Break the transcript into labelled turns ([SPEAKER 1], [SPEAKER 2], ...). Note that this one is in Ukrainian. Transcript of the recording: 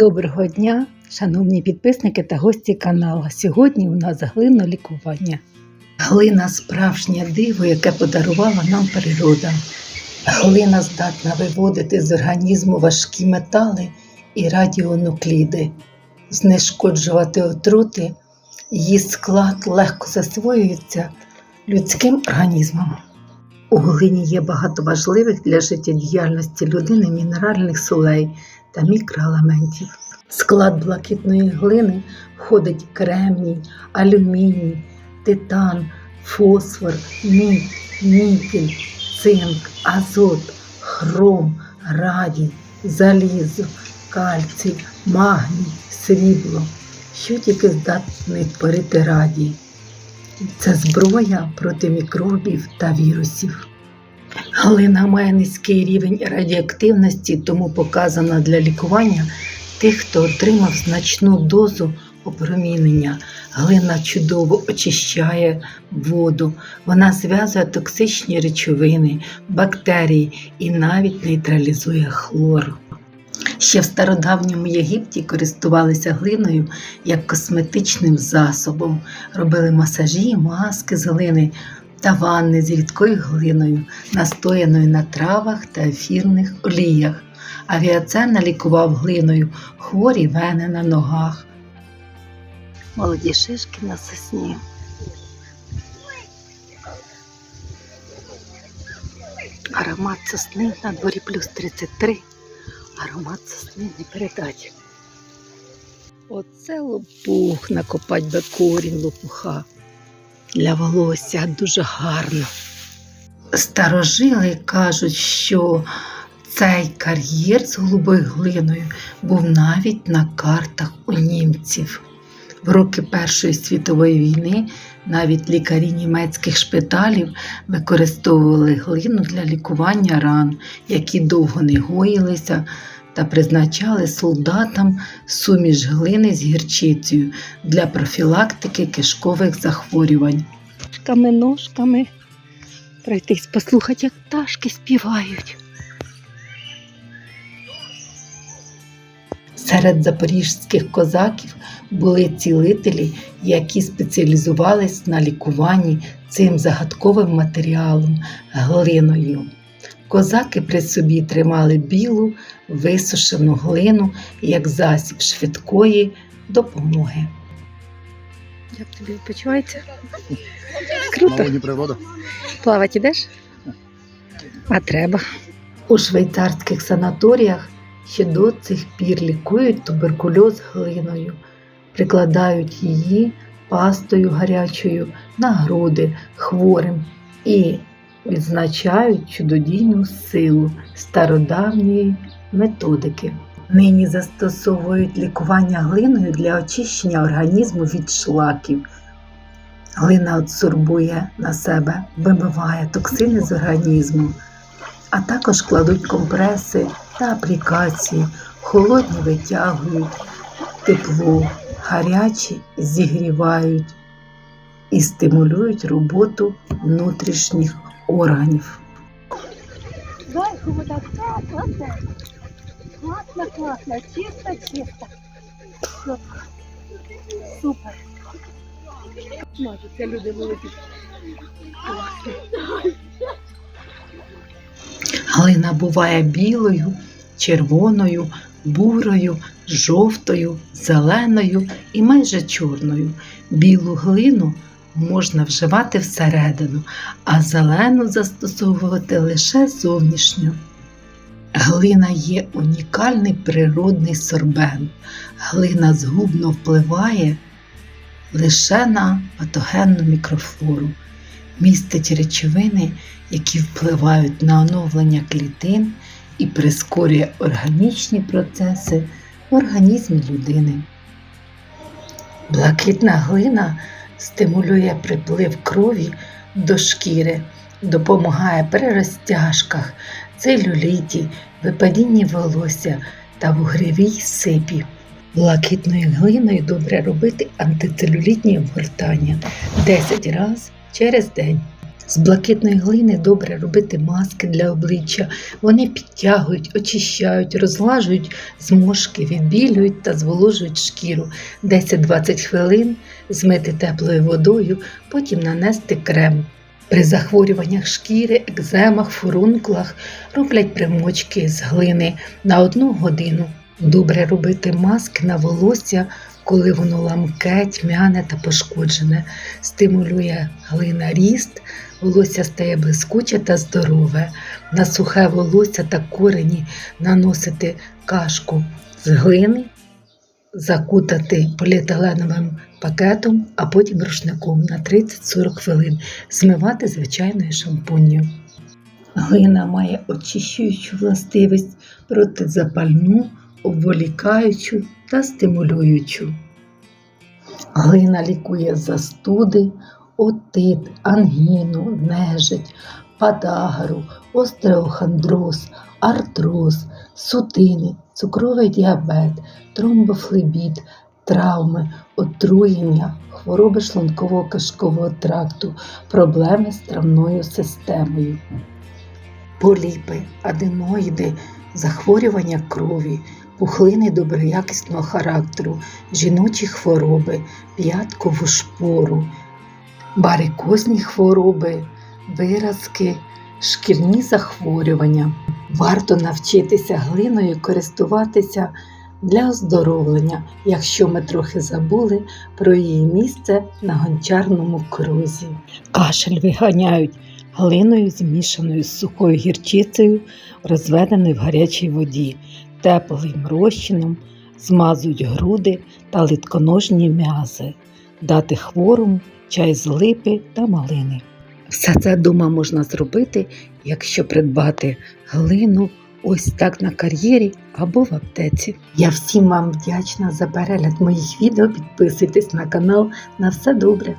[SPEAKER 1] Доброго дня, шановні підписники та гості каналу. Сьогодні у нас глинолікування. Глина справжнє диво, яке подарувала нам природа. Глина здатна виводити з організму важкі метали і радіонукліди, знешкоджувати отрути, її склад легко засвоюється людським організмом. У глині є багато важливих для життєдіяльності людини мінеральних солей та мікроелементів. Склад блакитної глини входить кремній, алюміній, титан, фосфор, мідь, нікель, цинк, азот, хром, радій, залізо, кальцій, магній, срібло, що тільки здатний творити радій. Це зброя проти мікробів та вірусів. Глина має низький рівень радіоактивності, тому показана для лікування тих, хто отримав значну дозу опромінення. Глина чудово очищає воду, вона зв'язує токсичні речовини, бактерії і навіть нейтралізує хлор. Ще в стародавньому Єгипті користувалися глиною як косметичним засобом, робили масажі, маски з глини та ванни з рідкою глиною, настояною на травах та ефірних оліях. Авіацена лікував глиною хворі вени на ногах. Молоді шишки на сосні. Аромат сосни на дворі плюс 33. Аромат сосни не передать. Оце лопух накопать би корінь лопуха. Для волосся дуже гарно. Старожили кажуть, що цей кар'єр з голубою глиною був навіть на картах у німців. В роки Першої світової війни навіть лікарі німецьких шпиталів використовували глину для лікування ран, які довго не гоїлися, та призначали солдатам суміш глини з гірчицею для профілактики кишкових захворювань. Ножками, ножками пройтись, послухати, як пташки співають. Серед запорізьких козаків були цілителі, які спеціалізувались на лікуванні цим загадковим матеріалом глиною. Козаки при собі тримали білу висушену глину як засіб швидкої допомоги. Як тобі відпочивається? Круто.
[SPEAKER 2] Природа.
[SPEAKER 1] Плавати ідеш? А треба. У швейцарських санаторіях ще до цих пір лікують туберкульоз глиною, прикладають її пастою гарячою на груди хворим і відзначають чудодійну силу стародавньої методики. Нині застосовують лікування глиною для очищення організму від шлаків. Глина адсорбує на себе, вимиває токсини з організму, а також кладуть компреси та аплікації, холодні витягують, тепло, гарячі зігрівають і стимулюють роботу внутрішніх органів.
[SPEAKER 3] Зайку вода класна. Классно. Чисто, чисто. Все. Супер. Може, це люди великі.
[SPEAKER 1] Глина буває білою, червоною, бурою, жовтою, зеленою і майже чорною. Білу глину можна вживати всередину, а зелену застосовувати лише зовнішню. Глина є унікальний природний сорбент. Глина згубно впливає лише на патогенну мікрофлору, містить речовини, які впливають на оновлення клітин і прискорює органічні процеси в організмі людини. Блакитна глина стимулює приплив крові до шкіри, допомагає при розтяжках, целюліті, випадінні волосся та вугрівій сипі. Блакитною глиною добре робити антицелюлітні обгортання 10 разів через день. З блакитної глини добре робити маски для обличчя. Вони підтягують, очищають, розлажують зморшки, відбілюють та зволожують шкіру. 10-20 хвилин змити теплою водою, потім нанести крем. При захворюваннях шкіри, екземах, фурункулах роблять примочки з глини на одну годину. Добре робити маски на волосся, коли воно ламке, тьмяне та пошкоджене. Стимулює глина ріст, волосся стає блискуче та здорове. На сухе волосся та корені наносити кашку з глини, закутати поліетиленовим пакетом, а потім рушником на 30-40 хвилин, змивати звичайною шампунью. Глина має очищуючу властивість протизапальну, обволікаючу та стимулюючу. Глина лікує застуди, отит, ангіну, нежить, падагру, остеохондроз, артроз, сутини, цукровий діабет, тромбофлебіт, травми, отруєння, хвороби шлунково-кишкового тракту, проблеми з травною системою, поліпи, аденоїди, захворювання крові, пухлини доброякісного характеру, жіночі хвороби, п'яткову шпору, барикозні хвороби, виразки, шкірні захворювання. Варто навчитися глиною користуватися для оздоровлення, якщо ми трохи забули про її місце на гончарному крузі. Кашель виганяють глиною, змішаною з сухою гірчицею, розведеною в гарячій воді, теплим розчином, змазують груди та литконожні м'язи, дати хворому чай з липи та малини. Все це дома можна зробити, якщо придбати глину ось так на кар'єрі або в аптеці. Я всім вам вдячна за перегляд моїх відео. Підписуйтесь на канал. На все добре!